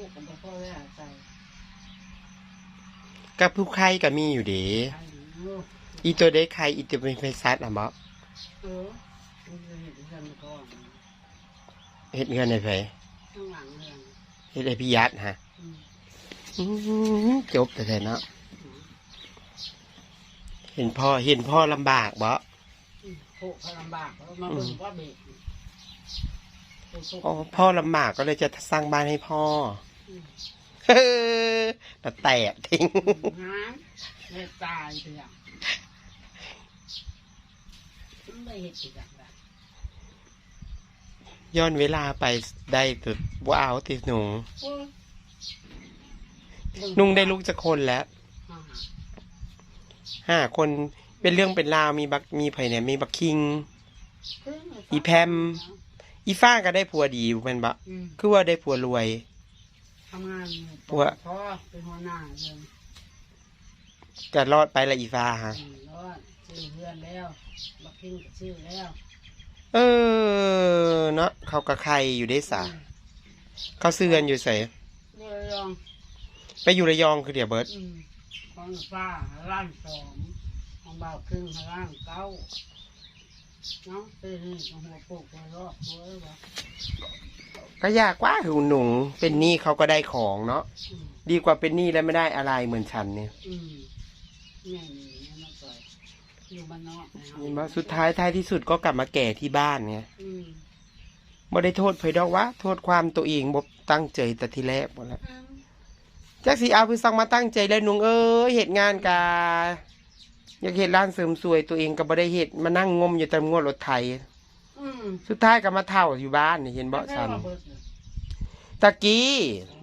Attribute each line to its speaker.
Speaker 1: ลูกของพ่อแม่ใส่
Speaker 2: กับผู้ใครก็มีอยู่เดี
Speaker 1: ไอ้ลูก
Speaker 2: อีตัวได้ใครอีตัวเป็นไฟซัดอะบ่
Speaker 1: เออมันจะเห็นเพื่อนก่อน
Speaker 2: เฮ็ดเงินในไผ
Speaker 1: ข้างหลังเรื่อง
Speaker 2: เฮ็ดไอพี่ยัดฮะ
Speaker 1: อืม
Speaker 2: อื้อหือจบแต่เนาะเห็นพ่อเห็นพ่อลำบากบ่
Speaker 1: อืมโคกเขาลำบากแล้วมาเบิ่งว่าเบรกโอ้โห
Speaker 2: อ๋อพ่อลำบากก็เลยจะสร้างบ้านให้พ่อ
Speaker 1: อืม
Speaker 2: เฮ้อแต่แตกทิ้ง
Speaker 1: หาเล็ตายไปอย่างมันไม่เห็นอีกอย่างแบบ
Speaker 2: ย้อนเวลาไปได้ตุดว้าวติหนู
Speaker 1: โอ้ย
Speaker 2: นุ่งได้ลูกจะคนแล้ว
Speaker 1: อ่า
Speaker 2: ห้าคนเป็นเรื่องเป็นราวมีบักมีไผเนี่ยมีบักคิงอีแพม อีฟ้าก็ได้ผัวดีแมันบะ
Speaker 1: อืม
Speaker 2: คือว่าได้ผัวรวย
Speaker 1: ทำงานเนี่ย
Speaker 2: พวก
Speaker 1: พ่อเป็นหัวหน้าเลย
Speaker 2: จะรอดไปละอีฟ้าฮะ
Speaker 1: อืมแล้วก็ชื่อเพื่อนแล้วบักกิ้งก็ชื่อแล้ว
Speaker 2: เออเนาะเขากับใครอยู่ได้สาเขาซื้อกันอยู่ใส่
Speaker 1: เรือรอง
Speaker 2: ไปอยู่ระยองคือเดี๋ยวเบิร์ด
Speaker 1: อืมของฟ้าร่างสองของบ่าวครึ่งร่างเก้าเนาะเป็นนี่ของหัวปลูกหัวรอบหัวแบบ
Speaker 2: ก็ยากกว่าคือหนุ่งเป็นหนี้เขาก็ได้ของเนาะ
Speaker 1: อืม
Speaker 2: ดีกว่าเป็นหนี้แล้วไม่ได้อะไรเหมือนฉันเนี่ย
Speaker 1: อืมแม่นี่เนี่ยมาปล่อยอยู่บ้านนอกนะครั
Speaker 2: เห็นว่าสุดท้ายท้ายที่สุดก็กลับมาแก่ที่บ้านเนี่ย
Speaker 1: อืม
Speaker 2: บ่ได้โทษเผยดอกวะโทษความตัวเองบ่ตั้งใจแต่ทีแรกหมดแล้ว
Speaker 1: อืม
Speaker 2: จักสิเอาคือสั่งมาตั้งใจแล้วหนุ่งเอ้ยเหตุงานกาอยากเห็ดร้านเสริมสวยตัวเองก็บ่ได้เห็ดมานั่งงมอยู่แต่งวดรถไถ
Speaker 1: อืม
Speaker 2: สุดท้ายก็มาเท่าอยู่บ้านนี่เห็นบ่
Speaker 1: แค่
Speaker 2: สัน
Speaker 1: ว่าเบิดเลย
Speaker 2: ตะกี้
Speaker 1: โอ้